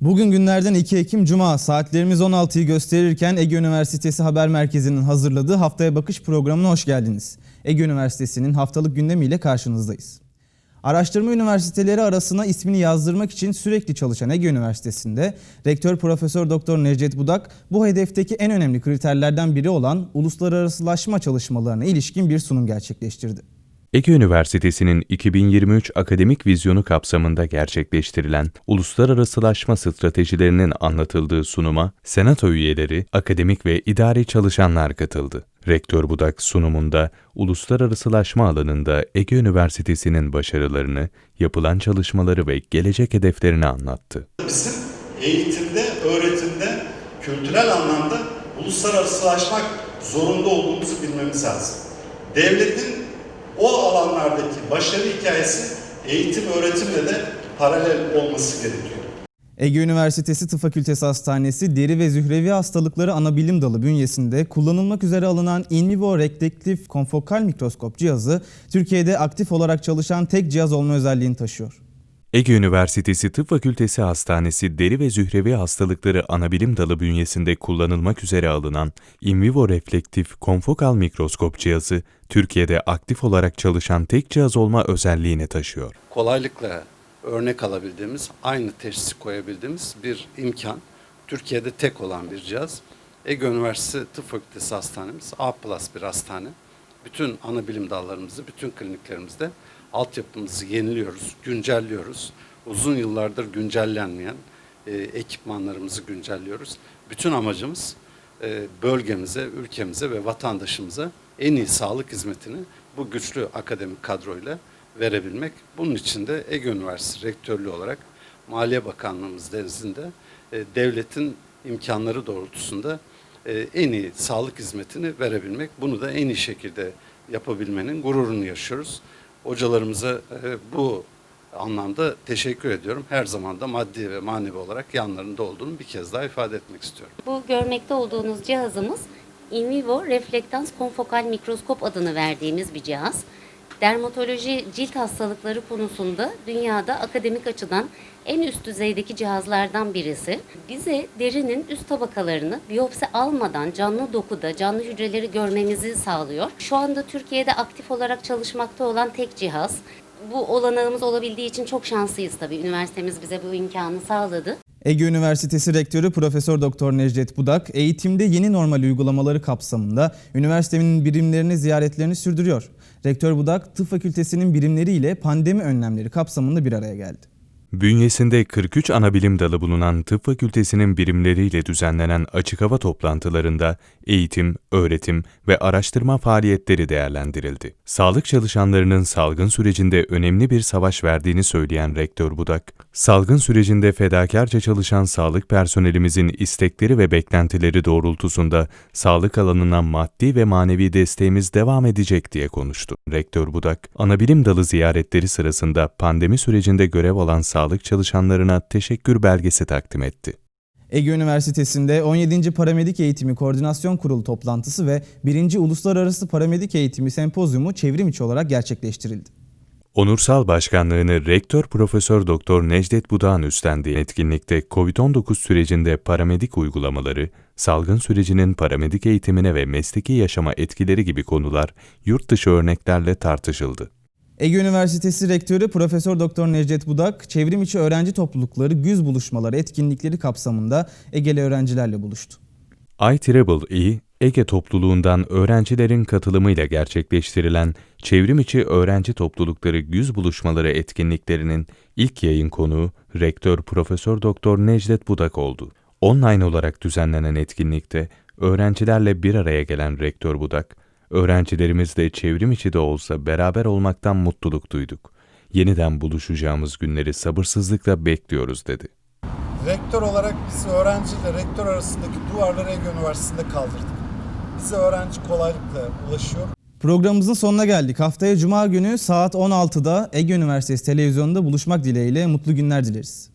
Bugün günlerden 2 Ekim Cuma saatlerimiz 16'yı gösterirken Ege Üniversitesi Haber Merkezi'nin hazırladığı Haftaya Bakış programına hoş geldiniz. Ege Üniversitesi'nin haftalık gündemiyle karşınızdayız. Araştırma üniversiteleri arasına ismini yazdırmak için sürekli çalışan Ege Üniversitesi'nde Rektör Profesör Doktor Necdet Budak bu hedefteki en önemli kriterlerden biri olan uluslararasılaşma çalışmalarına ilişkin bir sunum gerçekleştirdi. Ege Üniversitesi'nin 2023 akademik vizyonu kapsamında gerçekleştirilen uluslararasılaşma stratejilerinin anlatıldığı sunuma senato üyeleri, akademik ve idari çalışanlar katıldı. Rektör Budak sunumunda uluslararasılaşma alanında Ege Üniversitesi'nin başarılarını, yapılan çalışmaları ve gelecek hedeflerini anlattı. Bizim eğitimde, öğretimde, kültürel anlamda uluslararasılaşmak zorunda olduğumuzu bilmemiz lazım. Devletin o alanlardaki başarı hikayesi eğitim, öğretimle de paralel olması gerekiyor. Ege Üniversitesi Tıp Fakültesi Hastanesi Deri ve Zührevi Hastalıkları Anabilim Dalı bünyesinde kullanılmak üzere alınan in vivo reflektif konfokal mikroskop cihazı Türkiye'de aktif olarak çalışan tek cihaz olma özelliğini taşıyor. Ege Üniversitesi Tıp Fakültesi Hastanesi Deri ve Zührevi Hastalıkları Anabilim Dalı bünyesinde kullanılmak üzere alınan in vivo reflektif konfokal mikroskop cihazı Türkiye'de aktif olarak çalışan tek cihaz olma özelliğini taşıyor. kolaylıkla örnek alabildiğimiz, aynı teşhisi koyabildiğimiz bir imkan. Türkiye'de tek olan bir cihaz. Ege Üniversitesi Tıp Fakültesi Hastanemiz A bir hastane. Bütün ana bilim dallarımızı, bütün kliniklerimizde altyapımızı yeniliyoruz, güncelliyoruz. Uzun yıllardır güncellenmeyen e, ekipmanlarımızı güncelliyoruz. Bütün amacımız e, bölgemize, ülkemize ve vatandaşımıza en iyi sağlık hizmetini bu güçlü akademik kadroyla verebilmek. Bunun için de Ege Üniversitesi Rektörlüğü olarak Maliye Bakanlığımız nezdinde e, devletin imkanları doğrultusunda e, en iyi sağlık hizmetini verebilmek. Bunu da en iyi şekilde yapabilmenin gururunu yaşıyoruz. Hocalarımıza e, bu anlamda teşekkür ediyorum. Her zaman da maddi ve manevi olarak yanlarında olduğunu bir kez daha ifade etmek istiyorum. Bu görmekte olduğunuz cihazımız in vivo reflektans konfokal mikroskop adını verdiğimiz bir cihaz. Dermatoloji cilt hastalıkları konusunda dünyada akademik açıdan en üst düzeydeki cihazlardan birisi. Bize derinin üst tabakalarını biyopsi almadan canlı dokuda canlı hücreleri görmemizi sağlıyor. Şu anda Türkiye'de aktif olarak çalışmakta olan tek cihaz. Bu olanağımız olabildiği için çok şanslıyız tabii. Üniversitemiz bize bu imkanı sağladı. Ege Üniversitesi Rektörü Profesör Doktor Necdet Budak, eğitimde yeni normal uygulamaları kapsamında üniversitenin birimlerini ziyaretlerini sürdürüyor. Rektör Budak, Tıp Fakültesinin birimleriyle pandemi önlemleri kapsamında bir araya geldi. Bünyesinde 43 ana bilim dalı bulunan tıp fakültesinin birimleriyle düzenlenen açık hava toplantılarında eğitim, öğretim ve araştırma faaliyetleri değerlendirildi. Sağlık çalışanlarının salgın sürecinde önemli bir savaş verdiğini söyleyen Rektör Budak, salgın sürecinde fedakarca çalışan sağlık personelimizin istekleri ve beklentileri doğrultusunda sağlık alanına maddi ve manevi desteğimiz devam edecek diye konuştu. Rektör Budak, anabilim dalı ziyaretleri sırasında pandemi sürecinde görev alan sağlık çalışanlarına teşekkür belgesi takdim etti. Ege Üniversitesi'nde 17. Paramedik Eğitimi Koordinasyon Kurulu toplantısı ve 1. Uluslararası Paramedik Eğitimi Sempozyumu çevrim içi olarak gerçekleştirildi. Onursal başkanlığını Rektör Profesör Doktor Necdet Budak'ın üstlendiği etkinlikte COVID-19 sürecinde paramedik uygulamaları, salgın sürecinin paramedik eğitimine ve mesleki yaşama etkileri gibi konular yurt dışı örneklerle tartışıldı. Ege Üniversitesi Rektörü Profesör Doktor Necdet Budak, çevrim içi öğrenci toplulukları güz buluşmaları etkinlikleri kapsamında Ege'li öğrencilerle buluştu. IEEE, Ege topluluğundan öğrencilerin katılımıyla gerçekleştirilen çevrim içi öğrenci toplulukları güz buluşmaları etkinliklerinin ilk yayın konuğu Rektör Profesör Doktor Necdet Budak oldu. Online olarak düzenlenen etkinlikte öğrencilerle bir araya gelen Rektör Budak, öğrencilerimizle çevrim içi de olsa beraber olmaktan mutluluk duyduk. Yeniden buluşacağımız günleri sabırsızlıkla bekliyoruz dedi. Rektör olarak biz öğrenci ile rektör arasındaki duvarları Ege Üniversitesi'nde kaldırdık. Bize öğrenci kolaylıkla ulaşıyor. Programımızın sonuna geldik. Haftaya Cuma günü saat 16'da Ege Üniversitesi televizyonunda buluşmak dileğiyle mutlu günler dileriz.